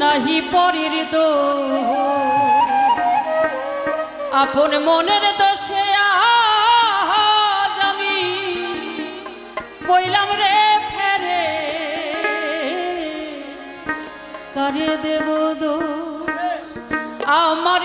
নাহি পরির দোহ আপন মনের দোষে আজ আমি কইলাম রে ফেরে। কারে দেব দোষ? আমার